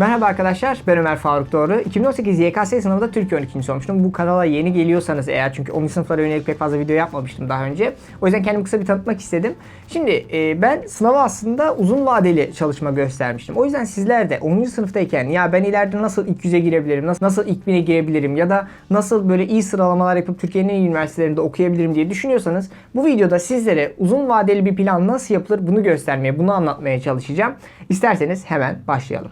Merhaba arkadaşlar, ben Ömer Faruk Doğru. 2018 YKS sınavında Türkiye 12. olmuştum. Bu kanala yeni geliyorsanız eğer çünkü 10. sınıflara yönelik pek fazla video yapmamıştım daha önce. O yüzden kendimi kısa bir tanıtmak istedim. Şimdi e, ben sınava aslında uzun vadeli çalışma göstermiştim. O yüzden sizler de 10. sınıftayken ya ben ileride nasıl ilk yüze girebilirim, nasıl, nasıl ilk bine girebilirim ya da nasıl böyle iyi sıralamalar yapıp Türkiye'nin en iyi üniversitelerinde okuyabilirim diye düşünüyorsanız bu videoda sizlere uzun vadeli bir plan nasıl yapılır bunu göstermeye, bunu anlatmaya çalışacağım. İsterseniz hemen başlayalım.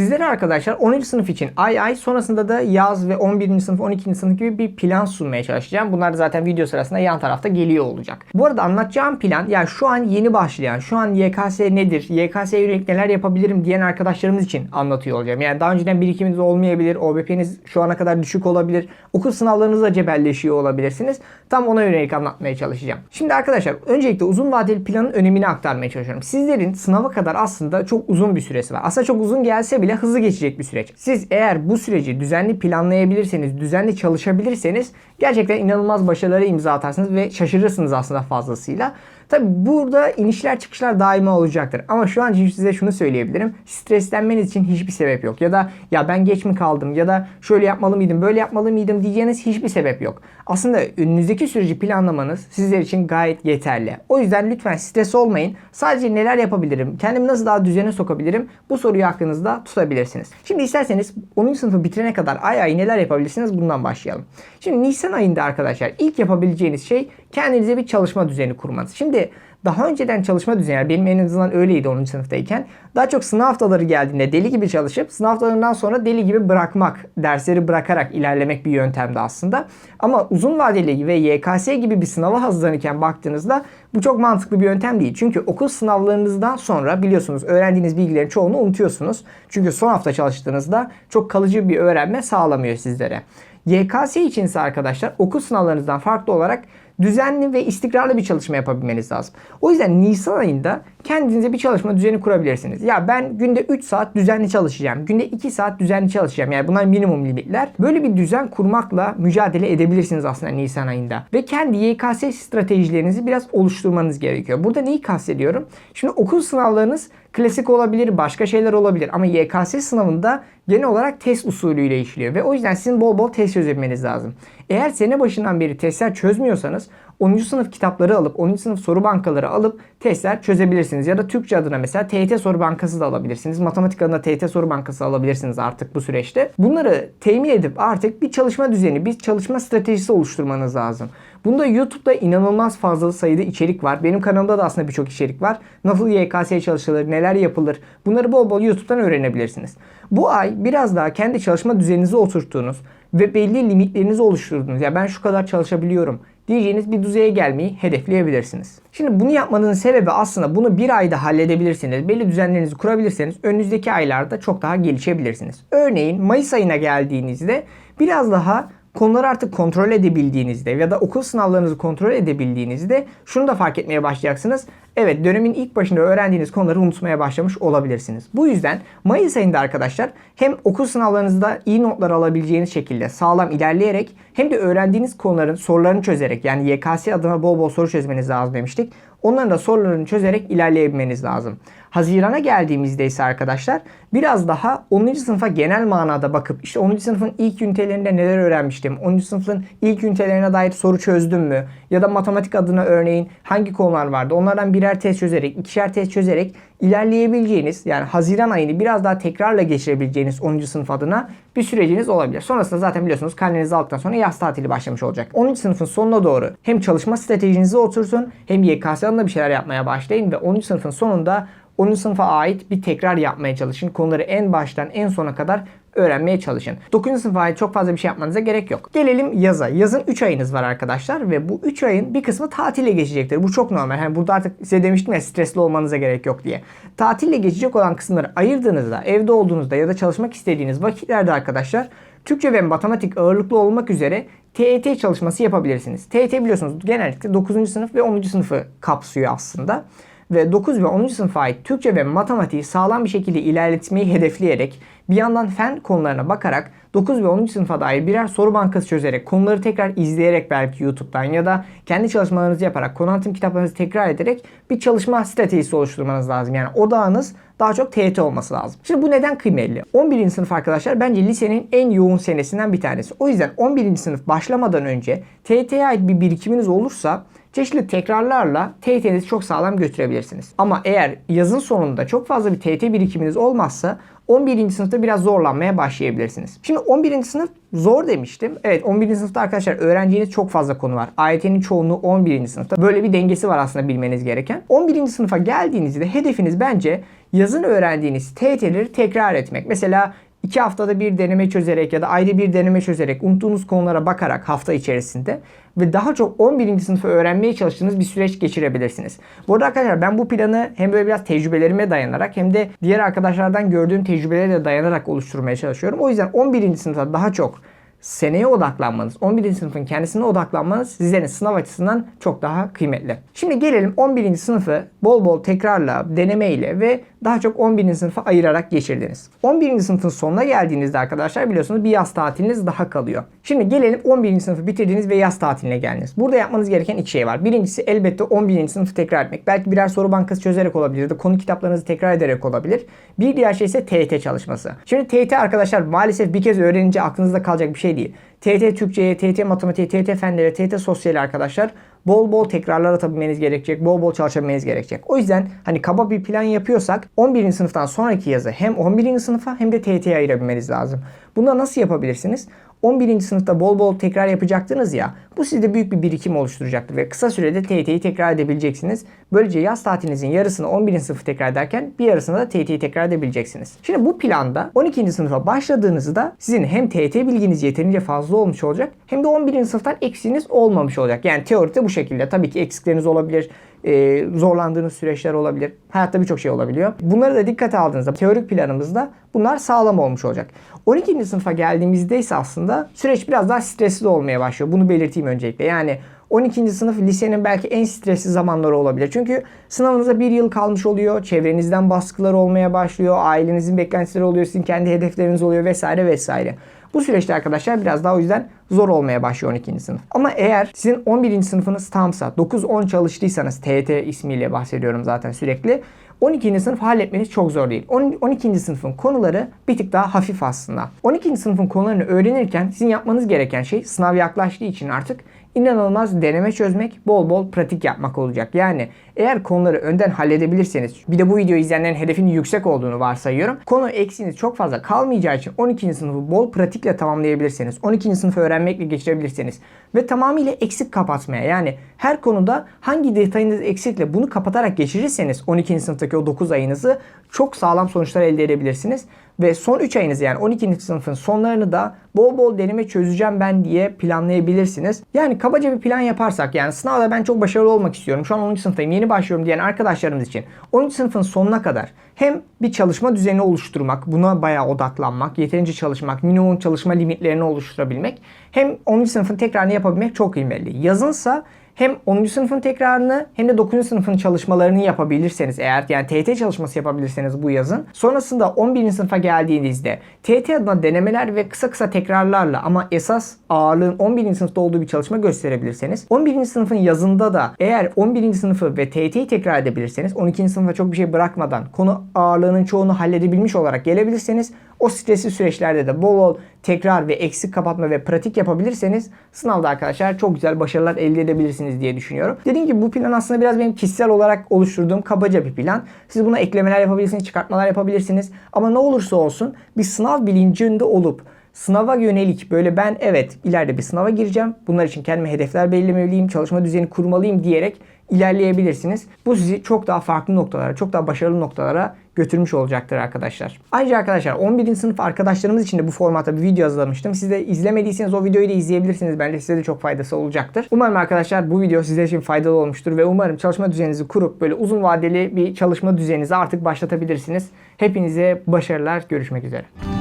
Sizlere arkadaşlar 10. sınıf için ay ay sonrasında da yaz ve 11. sınıf 12. sınıf gibi bir plan sunmaya çalışacağım. Bunlar zaten video sırasında yan tarafta geliyor olacak. Bu arada anlatacağım plan ya şu an yeni başlayan, şu an YKS nedir, YKS'ye yönelik neler yapabilirim diyen arkadaşlarımız için anlatıyor olacağım. Yani daha önceden birikiminiz olmayabilir, OBP'niz şu ana kadar düşük olabilir, okul sınavlarınızla cebelleşiyor olabilirsiniz. Tam ona yönelik anlatmaya çalışacağım. Şimdi arkadaşlar öncelikle uzun vadeli planın önemini aktarmaya çalışıyorum. Sizlerin sınava kadar aslında çok uzun bir süresi var. Aslında çok uzun gelse bile hızlı geçecek bir süreç. Siz eğer bu süreci düzenli planlayabilirseniz, düzenli çalışabilirseniz gerçekten inanılmaz başarılara imza atarsınız ve şaşırırsınız aslında fazlasıyla. Tabi burada inişler çıkışlar daima olacaktır. Ama şu an size şunu söyleyebilirim. Streslenmeniz için hiçbir sebep yok. Ya da ya ben geç mi kaldım ya da şöyle yapmalı mıydım böyle yapmalı mıydım diyeceğiniz hiçbir sebep yok. Aslında önünüzdeki süreci planlamanız sizler için gayet yeterli. O yüzden lütfen stres olmayın. Sadece neler yapabilirim, kendimi nasıl daha düzene sokabilirim bu soruyu aklınızda tutabilirsiniz. Şimdi isterseniz 10. sınıfı bitirene kadar ay ay neler yapabilirsiniz bundan başlayalım. Şimdi Nisan ayında arkadaşlar ilk yapabileceğiniz şey kendinize bir çalışma düzeni kurmanız. Şimdi daha önceden çalışma düzeni yani benim en azından öyleydi 10. sınıftayken. Daha çok sınav haftaları geldiğinde deli gibi çalışıp sınav haftalarından sonra deli gibi bırakmak, dersleri bırakarak ilerlemek bir yöntemdi aslında. Ama uzun vadeli ve YKS gibi bir sınava hazırlanırken baktığınızda bu çok mantıklı bir yöntem değil. Çünkü okul sınavlarınızdan sonra biliyorsunuz öğrendiğiniz bilgilerin çoğunu unutuyorsunuz. Çünkü son hafta çalıştığınızda çok kalıcı bir öğrenme sağlamıyor sizlere. YKS için ise arkadaşlar okul sınavlarınızdan farklı olarak düzenli ve istikrarlı bir çalışma yapabilmeniz lazım. O yüzden Nisan ayında kendinize bir çalışma düzeni kurabilirsiniz. Ya ben günde 3 saat düzenli çalışacağım. Günde 2 saat düzenli çalışacağım. Yani bunlar minimum limitler. Böyle bir düzen kurmakla mücadele edebilirsiniz aslında Nisan ayında. Ve kendi YKS stratejilerinizi biraz oluşturmanız gerekiyor. Burada neyi kastediyorum? Şimdi okul sınavlarınız klasik olabilir, başka şeyler olabilir. Ama YKS sınavında genel olarak test usulüyle işliyor. Ve o yüzden sizin bol bol test çözebilmeniz lazım. Eğer sene başından beri testler çözmüyorsanız 10. sınıf kitapları alıp 10. sınıf soru bankaları alıp testler çözebilirsiniz. Ya da Türkçe adına mesela TYT soru bankası da alabilirsiniz. Matematik adına TYT soru bankası alabilirsiniz artık bu süreçte. Bunları temin edip artık bir çalışma düzeni, bir çalışma stratejisi oluşturmanız lazım. Bunda YouTube'da inanılmaz fazla sayıda içerik var. Benim kanalımda da aslında birçok içerik var. Nasıl YKS çalışılır, neler yapılır bunları bol bol YouTube'dan öğrenebilirsiniz. Bu ay biraz daha kendi çalışma düzeninizi oturttuğunuz ve belli limitlerinizi oluşturduğunuz. Ya ben şu kadar çalışabiliyorum diyeceğiniz bir düzeye gelmeyi hedefleyebilirsiniz. Şimdi bunu yapmanın sebebi aslında bunu bir ayda halledebilirsiniz. Belli düzenlerinizi kurabilirseniz önünüzdeki aylarda çok daha gelişebilirsiniz. Örneğin Mayıs ayına geldiğinizde biraz daha konuları artık kontrol edebildiğinizde ya da okul sınavlarınızı kontrol edebildiğinizde şunu da fark etmeye başlayacaksınız. Evet dönemin ilk başında öğrendiğiniz konuları unutmaya başlamış olabilirsiniz. Bu yüzden Mayıs ayında arkadaşlar hem okul sınavlarınızda iyi notlar alabileceğiniz şekilde sağlam ilerleyerek hem de öğrendiğiniz konuların sorularını çözerek yani YKS adına bol bol soru çözmeniz lazım demiştik. Onların da sorularını çözerek ilerleyebilmeniz lazım. Hazirana geldiğimizde ise arkadaşlar biraz daha 10. sınıfa genel manada bakıp işte 10. sınıfın ilk ünitelerinde neler öğrenmiştim? 10. sınıfın ilk ünitelerine dair soru çözdüm mü? Ya da matematik adına örneğin hangi konular vardı? Onlardan birer test çözerek, ikişer test çözerek ilerleyebileceğiniz yani Haziran ayını biraz daha tekrarla geçirebileceğiniz 10. sınıf adına bir süreciniz olabilir. Sonrasında zaten biliyorsunuz karnenizi aldıktan sonra yaz tatili başlamış olacak. 10. sınıfın sonuna doğru hem çalışma stratejinizi otursun hem YKS adına bir şeyler yapmaya başlayın ve 10. sınıfın sonunda 10. sınıfa ait bir tekrar yapmaya çalışın. Konuları en baştan en sona kadar öğrenmeye çalışın. 9. sınıfa ait çok fazla bir şey yapmanıza gerek yok. Gelelim yaza. Yazın 3 ayınız var arkadaşlar ve bu 3 ayın bir kısmı tatile geçecektir. Bu çok normal. Yani burada artık size demiştim ya stresli olmanıza gerek yok diye. Tatille geçecek olan kısımları ayırdığınızda, evde olduğunuzda ya da çalışmak istediğiniz vakitlerde arkadaşlar Türkçe ve matematik ağırlıklı olmak üzere TET çalışması yapabilirsiniz. TET biliyorsunuz genellikle 9. sınıf ve 10. sınıfı kapsıyor aslında. Ve 9 ve 10. sınıfa ait Türkçe ve matematiği sağlam bir şekilde ilerletmeyi hedefleyerek bir yandan fen konularına bakarak 9 ve 10. sınıfa dair birer soru bankası çözerek konuları tekrar izleyerek belki YouTube'dan ya da kendi çalışmalarınızı yaparak konu anlatım kitaplarınızı tekrar ederek bir çalışma stratejisi oluşturmanız lazım. Yani odağınız daha çok TYT olması lazım. Şimdi bu neden kıymetli? 11. sınıf arkadaşlar bence lisenin en yoğun senesinden bir tanesi. O yüzden 11. sınıf başlamadan önce TYT'ye ait bir birikiminiz olursa çeşitli tekrarlarla TYT'nizi çok sağlam götürebilirsiniz. Ama eğer yazın sonunda çok fazla bir TYT birikiminiz olmazsa 11. sınıfta biraz zorlanmaya başlayabilirsiniz. Şimdi 11. sınıf zor demiştim. Evet 11. sınıfta arkadaşlar öğreneceğiniz çok fazla konu var. AYT'nin çoğunluğu 11. sınıfta. Böyle bir dengesi var aslında bilmeniz gereken. 11. sınıfa geldiğinizde hedefiniz bence yazın öğrendiğiniz TYT'leri tekrar etmek. Mesela iki haftada bir deneme çözerek ya da ayrı bir deneme çözerek unuttuğunuz konulara bakarak hafta içerisinde ve daha çok 11. sınıfı öğrenmeye çalıştığınız bir süreç geçirebilirsiniz. Bu arada arkadaşlar ben bu planı hem böyle biraz tecrübelerime dayanarak hem de diğer arkadaşlardan gördüğüm tecrübelere de dayanarak oluşturmaya çalışıyorum. O yüzden 11. sınıfta daha çok seneye odaklanmanız, 11. sınıfın kendisine odaklanmanız sizlerin sınav açısından çok daha kıymetli. Şimdi gelelim 11. sınıfı bol bol tekrarla, denemeyle ve daha çok 11. sınıfa ayırarak geçirdiniz. 11. sınıfın sonuna geldiğinizde arkadaşlar biliyorsunuz bir yaz tatiliniz daha kalıyor. Şimdi gelelim 11. sınıfı bitirdiniz ve yaz tatiline geldiniz. Burada yapmanız gereken iki şey var. Birincisi elbette 11. sınıfı tekrar etmek. Belki birer soru bankası çözerek olabilir da konu kitaplarınızı tekrar ederek olabilir. Bir diğer şey ise TYT çalışması. Şimdi TYT arkadaşlar maalesef bir kez öğrenince aklınızda kalacak bir şey değil. TYT Türkçe'ye, TYT Matematiğe, TYT Fenlere, TYT Sosyal arkadaşlar bol bol tekrarlar atabilmeniz gerekecek. Bol bol çalışabilmeniz gerekecek. O yüzden hani kaba bir plan yapıyorsak 11. sınıftan sonraki yazı hem 11. sınıfa hem de TYT'ye ayırabilmeniz lazım. Bunu nasıl yapabilirsiniz? 11. sınıfta bol bol tekrar yapacaktınız ya. Bu sizde büyük bir birikim oluşturacaktır ve kısa sürede TYT'yi tekrar edebileceksiniz. Böylece yaz tatilinizin yarısını 11. sınıfı tekrar ederken bir yarısını da TYT'yi tekrar edebileceksiniz. Şimdi bu planda 12. sınıfa başladığınızda sizin hem TYT bilginiz yeterince fazla olmuş olacak hem de 11. sınıftan eksiğiniz olmamış olacak. Yani teoride bu şekilde tabii ki eksikleriniz olabilir e, zorlandığınız süreçler olabilir. Hayatta birçok şey olabiliyor. Bunları da dikkate aldığınızda teorik planımızda bunlar sağlam olmuş olacak. 12. sınıfa geldiğimizde ise aslında süreç biraz daha stresli olmaya başlıyor. Bunu belirteyim öncelikle. Yani 12. sınıf lisenin belki en stresli zamanları olabilir. Çünkü sınavınıza bir yıl kalmış oluyor. Çevrenizden baskılar olmaya başlıyor. Ailenizin beklentileri oluyor. Sizin kendi hedefleriniz oluyor vesaire vesaire. Bu süreçte arkadaşlar biraz daha o yüzden zor olmaya başlıyor 12. sınıf. Ama eğer sizin 11. sınıfınız tamsa 9-10 çalıştıysanız TET ismiyle bahsediyorum zaten sürekli. 12. sınıf halletmeniz çok zor değil. 12. sınıfın konuları bir tık daha hafif aslında. 12. sınıfın konularını öğrenirken sizin yapmanız gereken şey sınav yaklaştığı için artık inanılmaz deneme çözmek, bol bol pratik yapmak olacak. Yani eğer konuları önden halledebilirseniz, bir de bu videoyu izleyenlerin hedefinin yüksek olduğunu varsayıyorum. Konu eksiğiniz çok fazla kalmayacağı için 12. sınıfı bol pratikle tamamlayabilirseniz, 12. sınıfı öğrenmekle geçirebilirseniz ve tamamıyla eksik kapatmaya yani her konuda hangi detayınız eksikle bunu kapatarak geçirirseniz 12. sınıftaki o 9 ayınızı çok sağlam sonuçlar elde edebilirsiniz. Ve son 3 ayınız yani 12. sınıfın sonlarını da bol bol deneme çözeceğim ben diye planlayabilirsiniz. Yani kabaca bir plan yaparsak yani sınavda ben çok başarılı olmak istiyorum. Şu an 10. sınıftayım yeni başlıyorum diyen arkadaşlarımız için 10. sınıfın sonuna kadar hem bir çalışma düzeni oluşturmak, buna bayağı odaklanmak, yeterince çalışmak, minimum çalışma limitlerini oluşturabilmek hem 10. sınıfın tekrarını yapabilmek çok kıymetli. Yazınsa hem 10. sınıfın tekrarını hem de 9. sınıfın çalışmalarını yapabilirseniz eğer yani TYT çalışması yapabilirseniz bu yazın. Sonrasında 11. sınıfa geldiğinizde TYT adına denemeler ve kısa kısa tekrarlarla ama esas ağırlığın 11. sınıfta olduğu bir çalışma gösterebilirseniz 11. sınıfın yazında da eğer 11. sınıfı ve TYT'yi tekrar edebilirseniz 12. sınıfa çok bir şey bırakmadan konu ağırlığının çoğunu halledebilmiş olarak gelebilirseniz o stresli süreçlerde de bol bol tekrar ve eksik kapatma ve pratik yapabilirseniz sınavda arkadaşlar çok güzel başarılar elde edebilirsiniz diye düşünüyorum. Dediğim gibi bu plan aslında biraz benim kişisel olarak oluşturduğum kabaca bir plan. Siz buna eklemeler yapabilirsiniz, çıkartmalar yapabilirsiniz. Ama ne olursa olsun bir sınav bilincinde olup sınava yönelik böyle ben evet ileride bir sınava gireceğim. Bunlar için kendime hedefler belirlemeliyim, çalışma düzeni kurmalıyım diyerek ilerleyebilirsiniz. Bu sizi çok daha farklı noktalara, çok daha başarılı noktalara götürmüş olacaktır arkadaşlar. Ayrıca arkadaşlar 11. sınıf arkadaşlarımız için de bu formatta bir video hazırlamıştım. Siz de izlemediyseniz o videoyu da izleyebilirsiniz. Bence size de çok faydası olacaktır. Umarım arkadaşlar bu video sizler için faydalı olmuştur ve umarım çalışma düzeninizi kurup böyle uzun vadeli bir çalışma düzeninizi artık başlatabilirsiniz. Hepinize başarılar. Görüşmek üzere.